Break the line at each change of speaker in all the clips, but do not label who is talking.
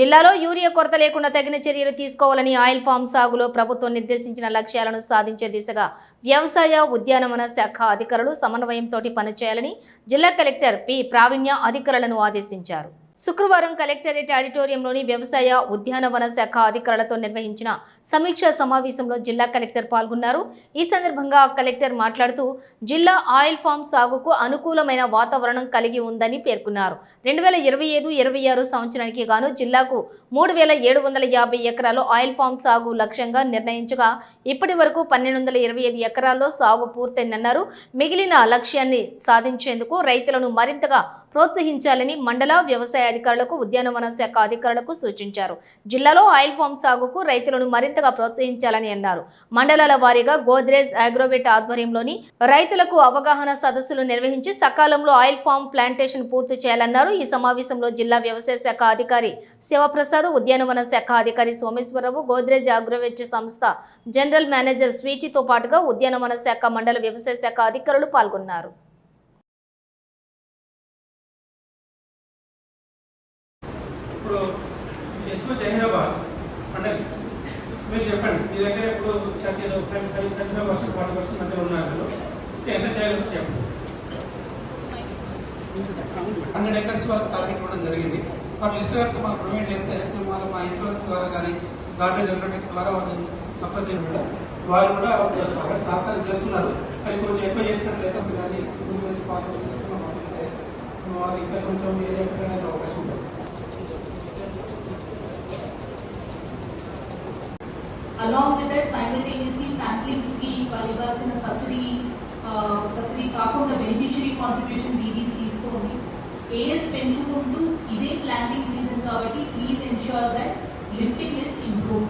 జిల్లాలో యూరియా కొరత లేకుండా తగిన చర్యలు తీసుకోవాలని ఆయిల్ ఫామ్ సాగులో ప్రభుత్వం నిర్దేశించిన లక్ష్యాలను సాధించే దిశగా వ్యవసాయ ఉద్యానవన శాఖ అధికారులు సమన్వయంతో పనిచేయాలని జిల్లా కలెక్టర్ పి. ప్రావీణ్య అధికారులను ఆదేశించారు. శుక్రవారం కలెక్టరేట్ ఆడిటోరియంలోని వ్యవసాయ ఉద్యానవన శాఖ అధికారులతో నిర్వహించిన సమీక్షా సమావేశంలో జిల్లా కలెక్టర్ పాల్గొన్నారు. ఈ సందర్భంగా కలెక్టర్ మాట్లాడుతూ జిల్లా ఆయిల్ ఫామ్ సాగుకు అనుకూలమైన వాతావరణం కలిగి ఉందని పేర్కొన్నారు. రెండు వేల ఇరవై ఐదు ఇరవై ఆరు సంవత్సరానికి గాను జిల్లాకు మూడు వేల ఏడు వందల యాభై ఎకరాల్లో ఆయిల్ ఫామ్ సాగు లక్ష్యంగా నిర్ణయించగా ఇప్పటి వరకు పన్నెండు వందల ఇరవై ఐదు ఎకరాల్లో సాగు పూర్తయిందన్నారు. మిగిలిన లక్ష్యాన్ని సాధించేందుకు రైతులను మరింతగా ప్రోత్సహించాలని మండల వ్యవసాయ అధికారులకు ఉద్యానవన శాఖ అధికారులకు సూచించారు. జిల్లాలో ఆయిల్ ఫామ్ సాగుకు రైతులను మరింతగా ప్రోత్సహించాలని అన్నారు. మండలాల వారీగా గోద్రేజ్ అగ్రోవేట్ ఆధ్వర్యంలోని రైతులకు అవగాహన సదస్సులు నిర్వహించి సకాలంలో ఆయిల్ ఫామ్ ప్లాంటేషన్ పూర్తి చేయాలన్నారు. ఈ సమావేశంలో జిల్లా వ్యవసాయ శాఖ అధికారి శివప్రసాద్ ఉద్యానవన శాఖ అధికారి సోమేశ్వరరావు గోద్రేజ్ అగ్రోవేట్ సంస్థ జనరల్ మేనేజర్ స్వీచితో పాటుగా ఉద్యానవన శాఖ మండల వ్యవసాయ శాఖ అధికారులు పాల్గొన్నారు.
మీరు చెప్పండి మీ దగ్గర ఇప్పుడు ఎంత చేయాలో చెప్పండి. హండ్రెడ్ ఎకర్స్ వరకు టార్గెట్ ఇవ్వడం జరిగింది. వాటి లిస్ట్ కనుక మనం ప్రొవైడ్ చేస్తే మేము మా ఇన్సూరెన్స్ ద్వారా కానీ గార్డెన్ జనరేటర్ ద్వారా వాళ్ళని సంప్రదించడం వారు కూడా అక్కడ సహకారం చేస్తున్నారు. కానీ కొంచెం ఎక్కువ చేసినట్లయితే అసలు కానీ ముందు నుంచి ఫాలో పంపిస్తే వాళ్ళు ఇంకా కొంచెం ఏరియా పెట్టడానికి అవకాశం ఉంటుంది
along with that simultaneously sampling scheme వాళ్ళు ఇవ్వాల్సిన సబ్సిడీ సబ్సిడీ కాకుండా బెనిఫిషియరీ కాంట్రిబ్యూషన్ ఏఎస్ పెంచుకుంటూ ఇదే ప్లాంటింగ్ సీజన్ కాబట్టి please ensure that lifting is improve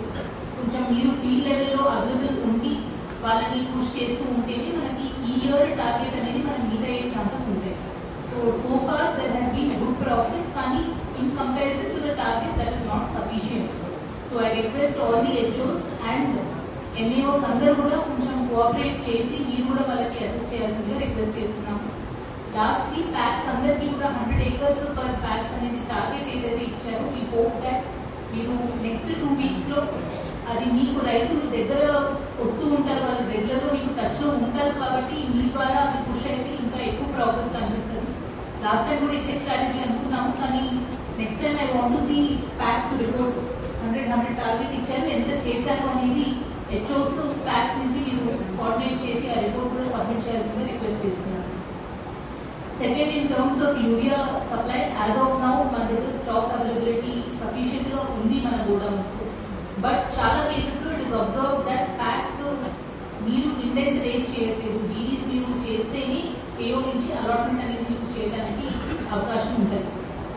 కొంచెం మీరు ఫీల్డ్ లెవెల్లో అవైలబుల్ ఉండి వాళ్ళని పుష్ చేస్తూ ఉంటేనే మనకి ఈ ఇయర్ టార్గెట్ అనేది మనం మీట్ అయ్యే ఛాన్సెస్ ఉంటాయి. So so far there has been good process కానీ in comparison to the target that is not sufficient so I request all the HOs and MAOs అందరూ కూడా కొంచెం కోఆపరేట్ చేసి మీరు కూడా వాళ్ళకి అసిస్ట్ చేయాల్సిందిగా రిక్వెస్ట్ లాస్ట్ త్రీ ప్యాక్స్ అందరికీ కూడా హండ్రెడ్ ఏకర్స్ పర్ ప్యాక్స్ అనేది టార్గెట్ ఏదైతే ఇచ్చారో మీ హోప్ దట్ మీరు నెక్స్ట్ టూ వీక్స్లో అది మీకు రైతులు దగ్గర వస్తూ ఉంటారు వాళ్ళు రెగ్యులర్ మీకు టచ్లో ఉంటారు కాబట్టి మీ ద్వారా అది పుష్ అయితే ఇంకా ఎక్కువ ప్రోగ్రెస్ కనిపిస్తుంది. లాస్ట్ టైం కూడా ఇదే స్ట్రాటజీ అనుకున్నాము కానీ next time I want see PACS report hundred hundred target ఇచ్చారు. ఎంత చేశారు అనేది హెచ్ఓస్ ప్యాక్స్ నుంచి మీరు కోఆర్డినేట్ చేసి ఆ రిపోర్ట్ కూడా సబ్మిట్ చేయాల్సిందిగా రిక్వెస్ట్ చేస్తున్నాను. Second in terms of urea supply as of now మన దగ్గర స్టాక్ అవైలబిలిటీ సఫిషియెంట్గా ఉంది మన గోడౌన్స్ బట్ చాలా కేసెస్లో it is observe that PACS మీరు ఇండెంట్ రేస్ చేయట్లేదు. బీడీస్ మీరు చేస్తేనే పేయో నుంచి అలాట్మెంట్ అనేది మీకు చేయడానికి అవకాశం ఉంటుంది.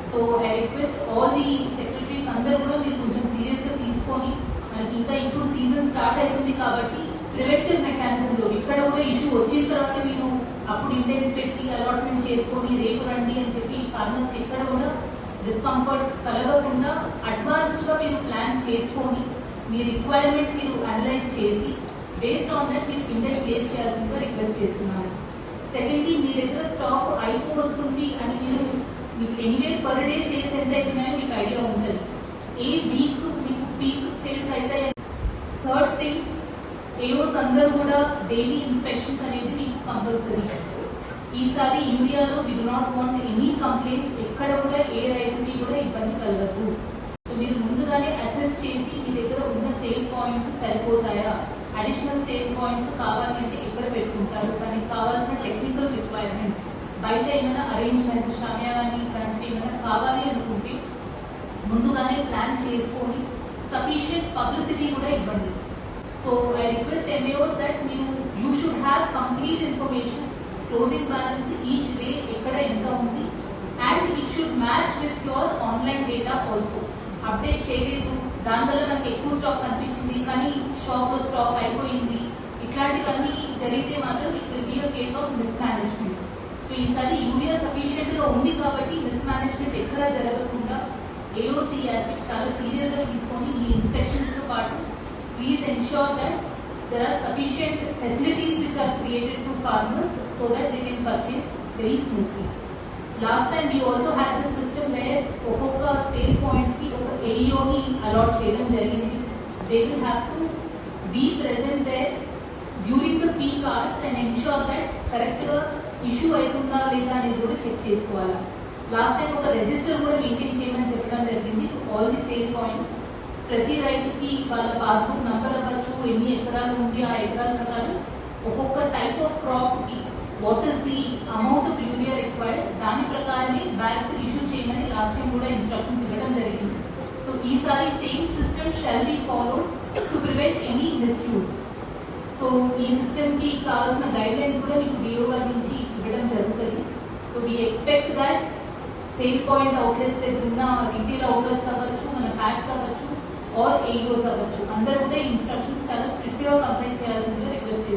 So I request all the secretaries అందరూ కూడా మీరు కొంచెం సీరియస్గా తీసుకొని మనకి ఇంకా ఇప్పుడు సీజన్ స్టార్ట్ అవుతుంది కాబట్టి ప్రివెంటివ్ మెకానిజం లో ఇక్కడ కూడా ఇష్యూ వచ్చిన తర్వాత మీరు అప్పుడు ఇండెంట్ పెట్టి అలాట్మెంట్ చేసుకొని రేపు రండి అని చెప్పి ఫార్మర్స్ ఎక్కడ కూడా డిస్కంఫర్ట్ కలగకుండా అడ్వాన్స్డ్గా మీరు ప్లాన్ చేసుకొని మీ రిక్వైర్మెంట్ మీరు అనలైజ్ చేసి బేస్డ్ ఆన్ దట్ మీరు ఇండెక్స్ బేస్ చేయాల్సిందిగా రిక్వెస్ట్ చేస్తున్నాను. సెకండ్లీ మీ దగ్గర స్టాక్ అయిపోతుంది అని మీరు మీకు ఎనీవే పర్ డే సేల్స్ ఎంత అవుతున్నాయో మీకు ఐడియా ఉంటుంది. ఏ వీక్ మీకు పీక్ సేల్స్ అయితే థర్డ్ థింగ్ ఏఓస్ అందరు కూడా డైలీ ఇన్స్పెక్షన్స్ అనేది మీకు కంపల్సరీ ఈసారి యూరియాలో we do not want any complaints ఎక్కడ కూడా ఏ రైతుకి కూడా ఇబ్బంది కలగదు సో మీరు ముందుగానే అసెస్ చేసి మీ దగ్గర ఉన్న సేల్ పాయింట్స్ సరిపోతాయా? అడిషనల్ సేల్ పాయింట్స్ కావాలి అంటే ఎక్కడ పెట్టుకుంటారు? దానికి కావాల్సిన టెక్నికల్ రిక్వైర్మెంట్స్ బయట ఏమైనా అరేంజ్మెంట్స్ షామ్యాని ఇలాంటివి ఏమైనా కావాలి అనుకుంటే ముందుగానే ప్లాన్ చేసుకొని సఫిషియంట్ పబ్లిసిటీ కూడా ఇవ్వండి. So I request MAOs that మీరు you should have complete information closing balance each day ఎక్కడ ఎంత ఉంది? And it should match with your online data also update చేయలేదు. దానివల్ల నాకు ఎక్కువ స్టాక్ కనిపించింది. కానీ షాప్లో స్టాక్ అయిపోయింది. ఇట్లాంటివన్నీ జరిగితే మాత్రం it will be case of mismanagement so ఈసారి యూరియా సఫిషియెంట్గా ఉంది కాబట్టి మిస్ మేనేజ్మెంట్ ఎక్కడా జరగకుండా ఏఓసీ ఆస్పెక్ట్ చాలా సీరియస్గా తీసుకొని ఈ ఇన్స్పెక్షన్స్తో పాటు please ensure that there are sufficient facilities which are created to farmers so that they can purchase very smoothly. Last time we also had this system where ఒక్కొక్క sale పాయింట్కి ఒక ఏఈఓని అలాట్ చేయడం జరిగింది they will have to be present there during the peak hours and ensure that కరెక్ట్గా issue అవుతుందా లేదా అనేది కూడా చెక్ చేసుకోవాలి లాస్ట్ టైం ఒక రిజిస్టర్ కూడా మెయింటైన్ చేయమని చెప్పడం జరిగింది ఆల్ ది సేల్ పాయింట్స్ ప్రతి రైతుకి వాళ్ళ పాస్బుక్ నంబర్ అవ్వచ్చు ఎన్ని ఎకరాలు ఉంది ఆ ఎకరాల ప్రకారం ఒక్కొక్క type of క్రాప్కి what is the amount of urea required దాని ప్రకారమే బ్యాగ్స్ ఇష్యూ చేయమని లాస్ట్ టైం కూడా ఇన్స్ట్రక్షన్స్ ఇవ్వడం జరిగింది. సో ఈసారి same system shall be follow to prevent any misuse so ఈ సిస్టమ్కి కావాల్సిన గైడ్ లైన్స్ కూడా మీకు డిఓ గారి నుంచి ఇవ్వడం జరుగుతుంది. So we expect that sale point outlets దగ్గర ఉన్న రిటైల్ అవుట్లెట్స్ అవ్వచ్చు మన ప్యాక్స్ అవ్వచ్చు ఆర్ ఏఈఓస్ అవ్వచ్చు. అందరూ కూడా ఇన్స్ట్రక్షన్స్ చాలా స్ట్రిక్ట్గా కంప్లైంట్ చేయాల్సిందిగా రిక్వెస్ట్